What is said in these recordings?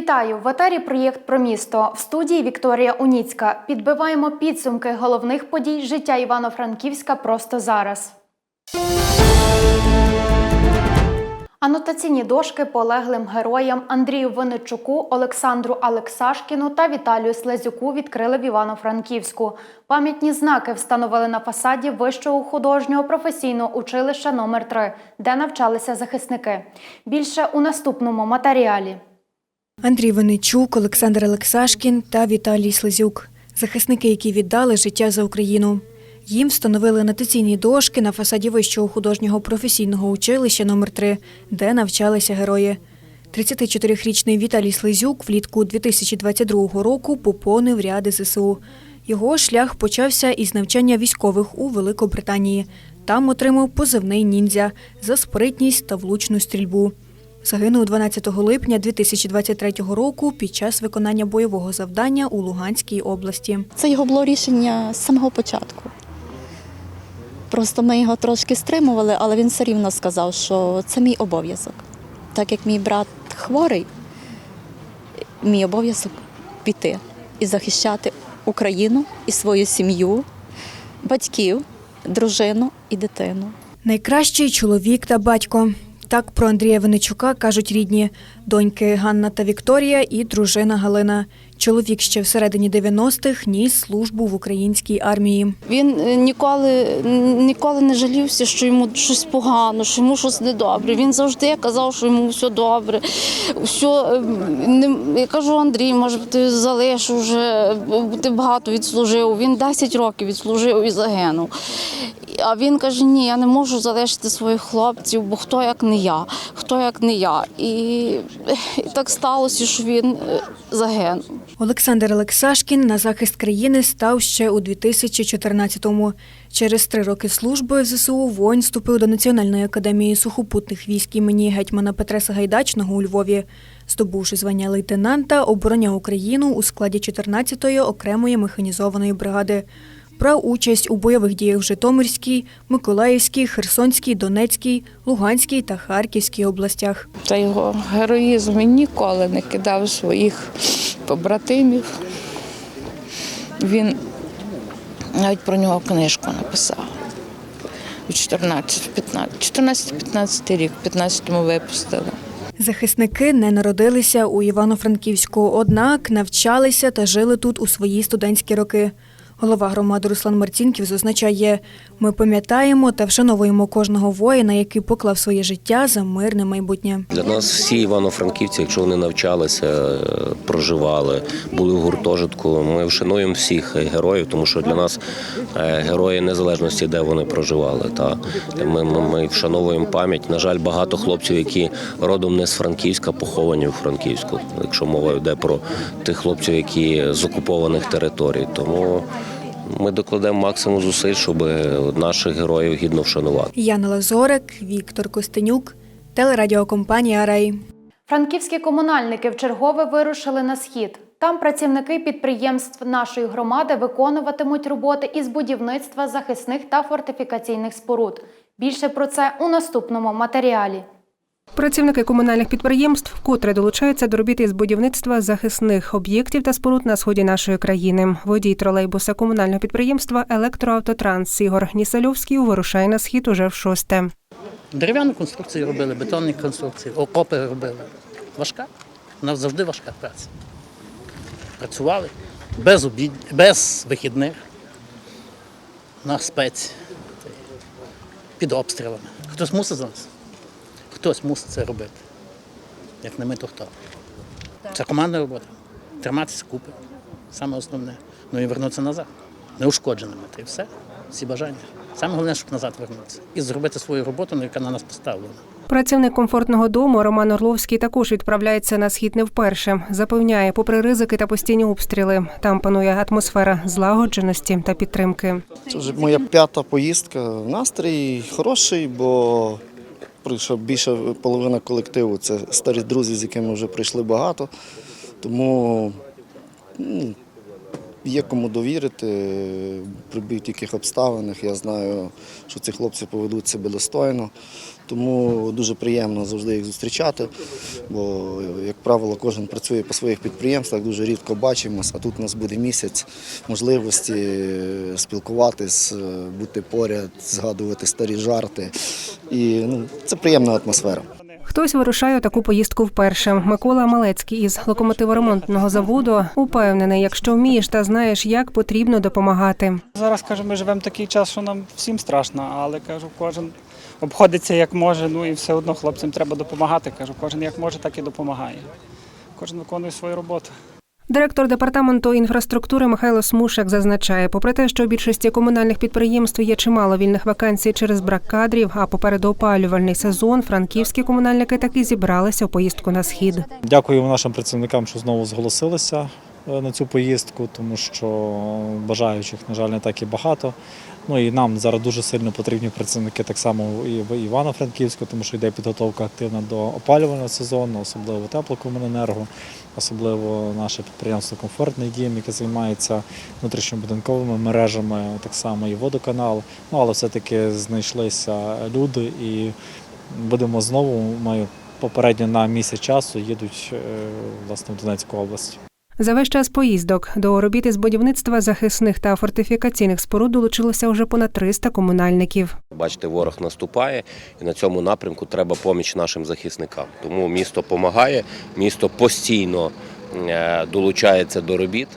Вітаю в етері проєкт про місто. В студії Вікторія Уніцька. Підбиваємо підсумки головних подій життя Івано-Франківська просто зараз. Анотаційні дошки полеглим героям Андрію Винничуку, Олександру Алексашкіну та Віталію Слезюку відкрили в Івано-Франківську. Пам'ятні знаки встановили на фасаді Вищого художнього професійного училища номер 3 де навчалися захисники. Більше у наступному матеріалі. Андрій Винничук, Олександр Олексашкін та Віталій Слизюк – захисники, які віддали життя за Україну. Їм встановили анотаційні дошки на фасаді Вищого художнього професійного училища номер 3 де навчалися герої. 34-річний Віталій Слизюк влітку 2022 року поповнив ряди ЗСУ. Його шлях почався із навчання військових у Великобританії. Там отримав позивний ніндзя за спритність та влучну стрільбу. Загинув 12 липня 2023 року під час виконання бойового завдання у Луганській області. Це його було рішення з самого початку. Просто ми його трошки стримували, але він все рівно сказав, що це мій обов'язок. Так як мій брат хворий, мій обов'язок піти і захищати Україну і свою сім'ю, батьків, дружину і дитину. Найкращий чоловік та батько. Так про Андрія Винничука кажуть рідні доньки Ганна та Вікторія і дружина Галина. Чоловік ще всередині 90-х ніс службу в українській армії. Він е, ніколи, ніколи не жалівся, що йому щось погано, що йому щось недобре. Він завжди казав, що йому все добре. Все, е, я кажу, Андрій, може ти залиш вже, ти багато відслужив. Він 10 років відслужив і загинув. А він каже: ні, я не можу залишити своїх хлопців, бо хто як не я, хто як не я. І, і так сталося, що він е, загинув. Олександр Олексашкін на захист країни став ще у 2014-му. Через три роки служби в ЗСУ воїн вступив до Національної академії сухопутних військ імені гетьмана Петра Сагайдачного у Львові. Здобувши звання лейтенанта, обороняв Україну у складі 14-ї окремої механізованої бригади. Брав участь у бойових діях в Житомирській, Миколаївській, Херсонській, Донецькій, Луганській та Харківській областях. Та його героїзм ніколи не кидав своїх побратимів. Він навіть про нього книжку написав. У 14-15 рік, в 15-му випустили. Захисники не народилися у Івано-Франківську, однак навчалися та жили тут у свої студентські роки. Голова громади Руслан Марцінків зазначає, ми пам'ятаємо та вшановуємо кожного воїна, який поклав своє життя за мирне майбутнє. Для нас всі івано-франківці, якщо вони навчалися, проживали, були в гуртожитку. Ми вшануємо всіх героїв, тому що для нас е, герої незалежності, де вони проживали. Та ми, ми вшановуємо пам'ять. На жаль, багато хлопців, які родом не з Франківська, поховані в Франківську. Якщо мова йде про тих хлопців, які з окупованих територій, тому. Ми докладемо максимум зусиль, щоб наших героїв гідно вшанувати. Яна Лазорик, Віктор Костенюк, телерадіокомпанія Рей. Франківські комунальники вчергове вирушили на схід. Там працівники підприємств нашої громади виконуватимуть роботи із будівництва захисних та фортифікаційних споруд. Більше про це у наступному матеріалі. Працівники комунальних підприємств вкотре долучаються до робіт із будівництва захисних об'єктів та споруд на сході нашої країни. Водій тролейбуса комунального підприємства Електроавтотранс Ігор Нісельовський вирушає на схід уже в шосте. Дерев'яну конструкцію робили, бетонні конструкції, окопи робили. Важка. Нас завжди важка праця. Працювали без обід, без вихідних на спеці під обстрілами. Хтось мусить за нас. Хтось мусить це робити. Як не ми, то хто. Це командна робота. Триматися купи. Саме основне. Ну і вернутися назад. Неушкодженими. Та й все. Всі бажання. Саме головне, щоб назад вернутися. І зробити свою роботу, ну, яка на нас поставлена. Працівник комфортного дому Роман Орловський також відправляється на схід не вперше. Запевняє, попри ризики та постійні обстріли, там панує атмосфера злагодженості та підтримки. Це вже моя п'ята поїздка. Настрій хороший, бо прийшов більше половина колективу. Це старі друзі, з якими вже прийшли багато. Тому ну, є кому довірити при будь-яких обставинах. Я знаю, що ці хлопці поведуть себе достойно. Тому дуже приємно завжди їх зустрічати. Бо, як правило, кожен працює по своїх підприємствах, дуже рідко бачимось, а тут у нас буде місяць можливості спілкуватись, бути поряд, згадувати старі жарти. І ну, це приємна атмосфера. Хтось вирушає таку поїздку вперше. Микола Малецький із локомотиворемонтного заводу упевнений, якщо вмієш та знаєш, як потрібно допомагати. Зараз кажу, ми живемо такий час, що нам всім страшно, але кажу, кожен обходиться як може. Ну і все одно хлопцям треба допомагати. Кажу, кожен як може, так і допомагає. Кожен виконує свою роботу. Директор департаменту інфраструктури Михайло Смушак зазначає, попри те, що у більшості комунальних підприємств є чимало вільних вакансій через брак кадрів, а попереду опалювальний сезон, франківські комунальники таки зібралися у поїздку на схід. Дякуємо нашим працівникам, що знову зголосилися на цю поїздку, тому що бажаючих, на жаль, не так і багато. Ну і нам зараз дуже сильно потрібні працівники так само і в Івано-Франківську, тому що йде підготовка активна до опалювального сезону, особливо теплокомуненерго, особливо наше підприємство Комфортний дім, яке займається внутрішньобудинковими мережами, так само і водоканал. Ну але все-таки знайшлися люди і будемо знову. Маю попередньо на місяць часу їдуть е, власне в Донецьку область. За весь час поїздок до робіт з будівництва захисних та фортифікаційних споруд долучилося вже понад 300 комунальників. Бачите, ворог наступає, і на цьому напрямку треба поміч нашим захисникам. Тому місто допомагає, місто постійно е, долучається до робіт,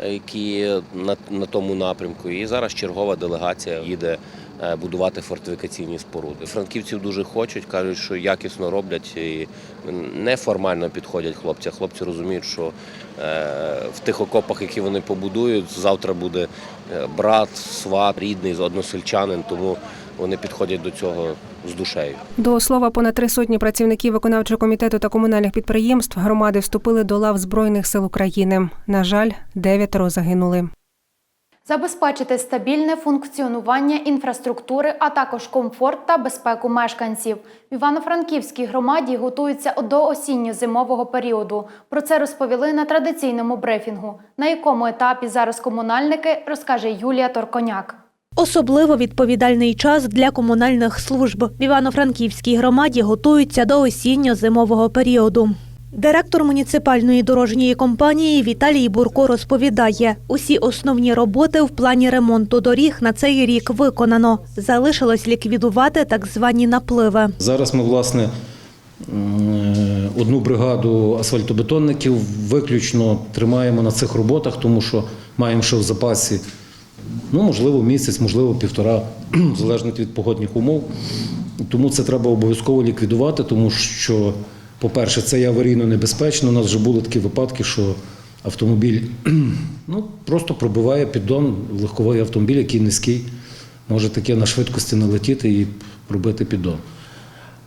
е, які на, на тому напрямку. І зараз чергова делегація їде е, будувати фортифікаційні споруди. Франківців дуже хочуть, кажуть, що якісно роблять і неформально підходять хлопці. Хлопці розуміють, що в тих окопах, які вони побудують, завтра буде е, брат, сват, рідний, односельчанин, тому вони підходять до цього з душею. До слова, понад три сотні працівників виконавчого комітету та комунальних підприємств громади вступили до лав Збройних сил України. На жаль, дев'ятеро загинули. Забезпечити стабільне функціонування інфраструктури, а також комфорт та безпеку мешканців. В Івано-Франківській громаді готуються до осінньо-зимового періоду. Про це розповіли на традиційному брифінгу. На якому етапі зараз комунальники, розкаже Юлія Торконяк. Особливо відповідальний час для комунальних служб. В Івано-Франківській громаді готуються до осінньо-зимового періоду. Директор муніципальної дорожньої компанії Віталій Бурко розповідає, усі основні роботи в плані ремонту доріг на цей рік виконано. Залишилось ліквідувати так звані напливи. Зараз ми, власне, одну бригаду асфальтобетонників виключно тримаємо на цих роботах, тому що маємо ще в запасі, ну, можливо, місяць, можливо, півтора, залежно від погодних умов. Тому це треба обов'язково ліквідувати, тому що, по-перше, це є аварійно небезпечно. У нас вже були такі випадки, що автомобіль ну, просто пробиває піддон, легковий автомобіль, який низький, може таке на швидкості налетіти і пробити піддон.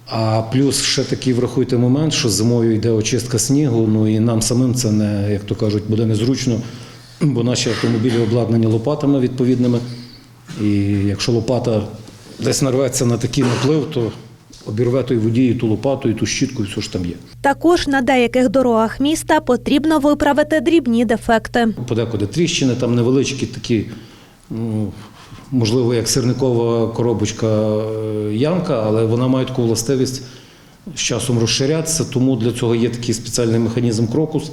А плюс ще такий врахуйте момент, що зимою йде очистка снігу, ну і нам самим це не, як то кажуть, буде незручно, бо наші автомобілі обладнані лопатами відповідними. І якщо лопата десь нарветься на такий наплив, то обірве той водій ту лопату, і ту щітку, і все ж там є. Також на деяких дорогах міста потрібно виправити дрібні дефекти. Подекуди тріщини, там невеличкі такі, ну, можливо, як сирникова коробочка е, ямка, але вона має таку властивість з часом розширятися, тому для цього є такий спеціальний механізм крокус.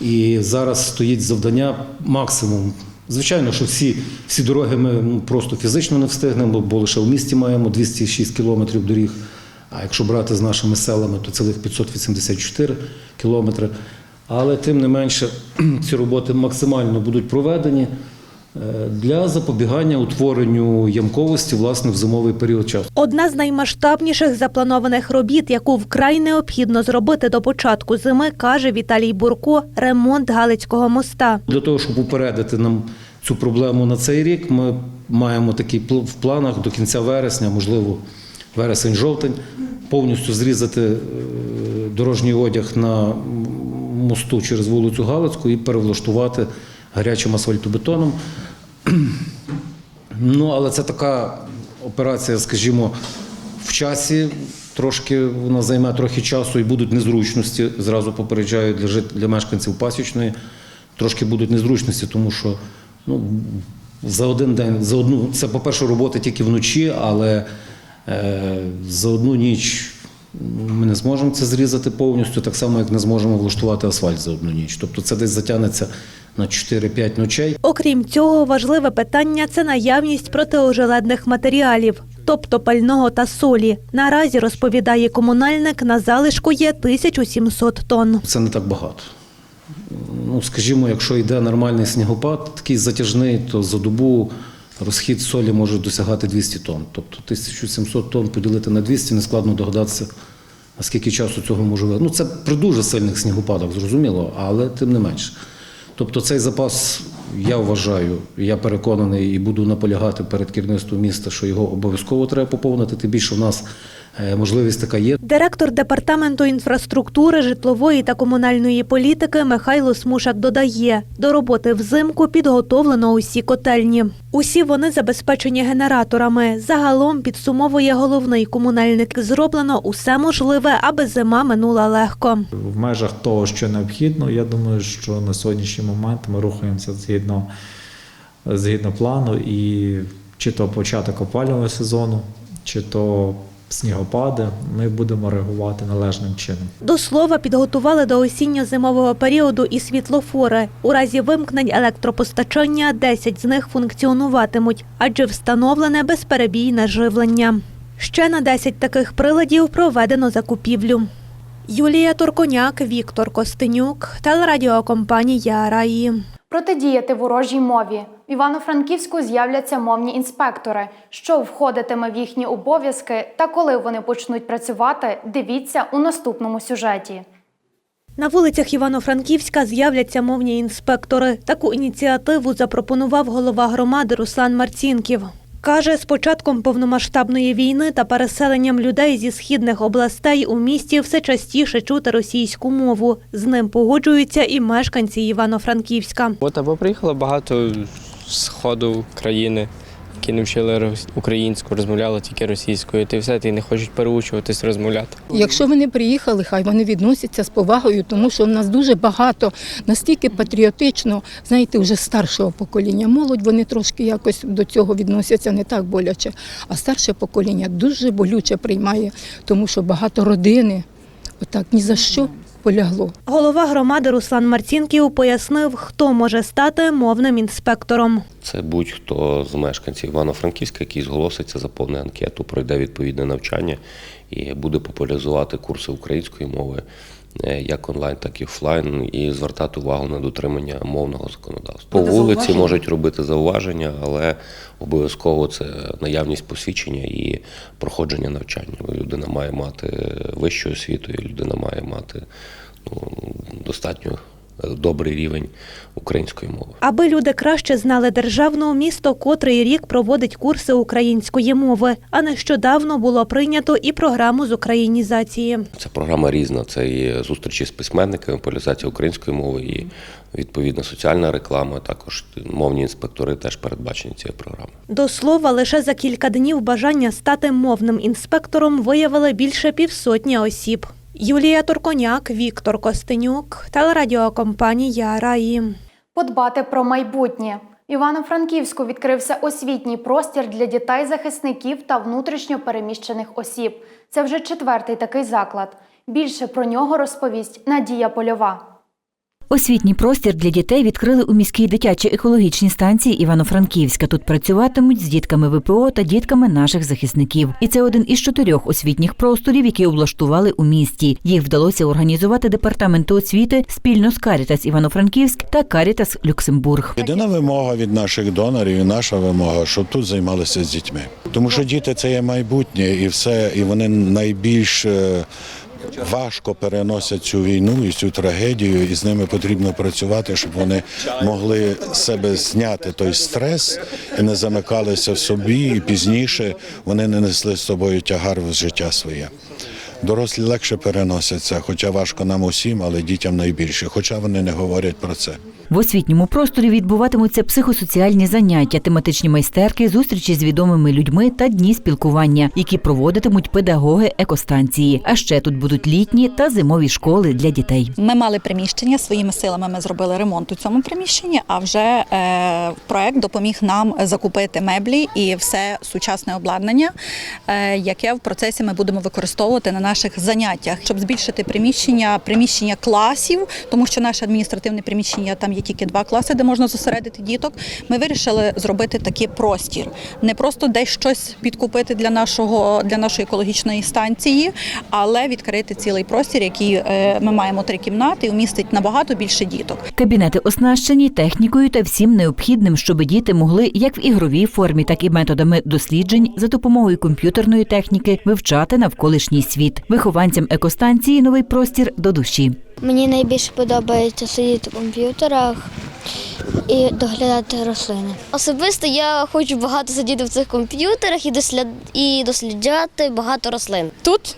І зараз стоїть завдання максимум. Звичайно, що всі, всі дороги ми просто фізично не встигнемо, бо лише в місті маємо 206 кілометрів доріг. А якщо брати з нашими селами, то цілих 584 кілометри. Але тим не менше ці роботи максимально будуть проведені для запобігання утворенню ямковості власне в зимовий період часу. Одна з наймасштабніших запланованих робіт, яку вкрай необхідно зробити до початку зими, каже Віталій Бурко, ремонт Галицького моста. Для того, щоб упередити нам цю проблему на цей рік, ми маємо такий в планах до кінця вересня, можливо, вересень-жовтень, повністю зрізати е, дорожній одяг на мосту через вулицю Галицьку і перевлаштувати гарячим асфальтобетоном. Ну, але це така операція, скажімо, в часі. Трошки вона займе трохи часу і будуть незручності, зразу попереджаю для, жит... для мешканців пасічної трошки будуть незручності, тому що ну, за один день, за одну, це, по-перше, робота тільки вночі, але е, за одну ніч ну, ми не зможемо це зрізати повністю, так само, як не зможемо влаштувати асфальт за одну ніч. Тобто це десь затягнеться на 4-5 ночей. Окрім цього, важливе питання це наявність протиожеледних матеріалів, тобто пального та солі. Наразі розповідає комунальник, на залишку є 1700 тонн. Це не так багато. Ну, скажімо, якщо йде нормальний снігопад, такий затяжний, то за добу розхід солі може досягати 200 тонн. Тобто 1700 тонн поділити на 200, нескладно догадатися, а скільки часу цього може. Ну, це при дуже сильних снігопадах, зрозуміло, але тим не менше. Тобто цей запас, я вважаю, я переконаний і буду наполягати перед керівництвом міста, що його обов'язково треба поповнити, тим більше в нас можливість така є. Директор департаменту інфраструктури, житлової та комунальної політики Михайло Смушак додає, до роботи взимку підготовлено усі котельні. Усі вони забезпечені генераторами. Загалом підсумовує головний комунальник. Зроблено усе можливе, аби зима минула легко. В межах того, що необхідно, я думаю, що на сьогоднішній момент ми рухаємося згідно, згідно плану і чи то початок опалювального сезону, чи то снігопади, ми будемо реагувати належним чином. До слова, підготували до осінньо-зимового періоду і світлофори. У разі вимкнень електропостачання 10 з них функціонуватимуть, адже встановлене безперебійне живлення. Ще на 10 таких приладів проведено закупівлю. Юлія Турконяк, Віктор Костенюк, телерадіокомпанія Раї. Протидіяти ворожій мові. В Івано-Франківську з'являться мовні інспектори. Що входитиме в їхні обов'язки та коли вони почнуть працювати, дивіться у наступному сюжеті. На вулицях Івано-Франківська з'являться мовні інспектори. Таку ініціативу запропонував голова громади Руслан Марцінків. Каже, з початком повномасштабної війни та переселенням людей зі східних областей у місті все частіше чути російську мову. З ним погоджуються і мешканці Івано-Франківська. От або приїхало багато сходу країни, які не вчили українську, розмовляли тільки російською. Ти все, ти не хочуть переучуватись, розмовляти. Якщо вони приїхали, хай вони відносяться з повагою, тому що в нас дуже багато настільки патріотично, знаєте, вже старшого покоління. Молодь вони трошки якось до цього відносяться не так боляче. А старше покоління дуже болюче приймає, тому що багато родини отак ні за що полягло. Голова громади Руслан Марцінків пояснив, хто може стати мовним інспектором. Це будь-хто з мешканців Івано-Франківська, який зголоситься, заповнить анкету, пройде відповідне навчання і буде популяризувати курси української мови як онлайн, так і офлайн, і звертати увагу на дотримання мовного законодавства. По вулиці можуть робити зауваження, але обов'язково це наявність посвідчення і проходження навчання. Людина має мати вищу освіту, і людина має мати ну, достатньо е, добрий рівень української мови. Аби люди краще знали державну, місто котрий рік проводить курси української мови. А нещодавно було прийнято і програму з українізації. Ця програма різна. Це і зустрічі з письменниками, популяризація української мови, і відповідна соціальна реклама. Також мовні інспектори теж передбачені цією програмою. До слова, лише за кілька днів бажання стати мовним інспектором виявили більше півсотні осіб. Юлія Турконяк, Віктор Костенюк, телерадіокомпанія Раїм. Подбати про майбутнє. Івано-Франківську відкрився освітній простір для дітей-захисників та внутрішньо переміщених осіб. Це вже четвертий такий заклад. Більше про нього розповість Надія Польова. Освітній простір для дітей відкрили у міській дитячій екологічній станції Івано-Франківська. Тут працюватимуть з дітками ВПО та дітками наших захисників. І це один із чотирьох освітніх просторів, які облаштували у місті. Їх вдалося організувати департаменту освіти спільно з Карітас Івано-Франківськ та Карітас Люксембург. Єдина вимога від наших донорів, і наша вимога, щоб тут займалися з дітьми. Тому що діти це є майбутнє, і все, і вони найбільш е, важко переносять цю війну і цю трагедію, і з ними потрібно працювати, щоб вони могли себе зняти той стрес і не замикалися в собі, і пізніше вони не несли з собою тягар в життя своє. Дорослі легше переносяться, хоча важко нам усім, але дітям найбільше, хоча вони не говорять про це. В освітньому просторі відбуватимуться психосоціальні заняття, тематичні майстерки, зустрічі з відомими людьми та дні спілкування, які проводитимуть педагоги екостанції. А ще тут будуть літні та зимові школи для дітей. Ми мали приміщення своїми силами. Ми зробили ремонт у цьому приміщенні. А вже е, проект допоміг нам закупити меблі і все сучасне обладнання, е, яке в процесі ми будемо використовувати на наших заняттях, щоб збільшити приміщення, приміщення класів, тому що наше адміністративне приміщення там є тільки два класи, де можна зосередити діток. Ми вирішили зробити такий простір, не просто десь щось підкупити для нашого для нашої екологічної станції, але відкрити цілий простір, який е, ми маємо три кімнати, і вмістить набагато більше діток. Кабінети оснащені технікою та всім необхідним, щоб діти могли як в ігровій формі, так і методами досліджень за допомогою комп'ютерної техніки вивчати навколишній світ. Вихованцям екостанції новий простір до душі. Мені найбільше подобається сидіти в комп'ютерах і доглядати рослини. Особисто я хочу багато сидіти в цих комп'ютерах і дослід... і досліджати багато рослин. Тут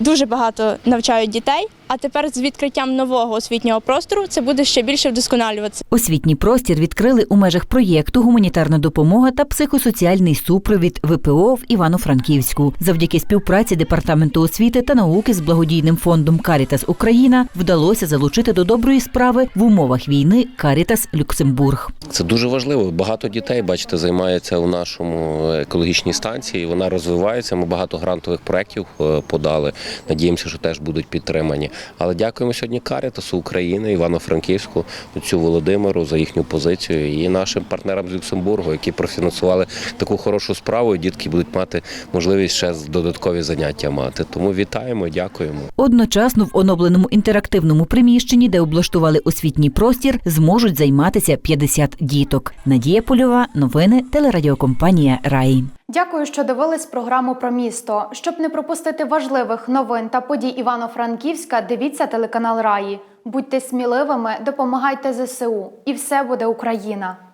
дуже багато навчають дітей, а тепер з відкриттям нового освітнього простору це буде ще більше вдосконалюватися. Освітній простір відкрили у межах проєкту Гуманітарна допомога та психосоціальний супровід ВПО в Івано-Франківську. Завдяки співпраці департаменту освіти та науки з благодійним фондом Карітас Україна вдалося залучити до доброї справи в умовах війни Карітас Люксембург. Це дуже важливо. Багато дітей, бачите, займається у нашому екологічній станції. Вона розвивається. Ми багато грантових проєктів е, подали. Надіємося, що теж будуть підтримані. Але дякуємо сьогодні Карітасу України, Івано-Франківську, цю Володимиру за їхню позицію і нашим партнерам з Люксембургу, які профінансували таку хорошу справу. і Дітки будуть мати можливість ще додаткові заняття мати. Тому вітаємо, дякуємо. Одночасно в оновленому інтерактивному приміщенні, де облаштували освітній простір, зможуть займатися 50 діток. Надія Польова, новини, телерадіокомпанія Раї. Дякую, що дивились програму про місто. Щоб не пропустити важливих новин та подій Івано-Франківська, дивіться телеканал Раї. Будьте сміливими, допомагайте ЗСУ, і все буде Україна.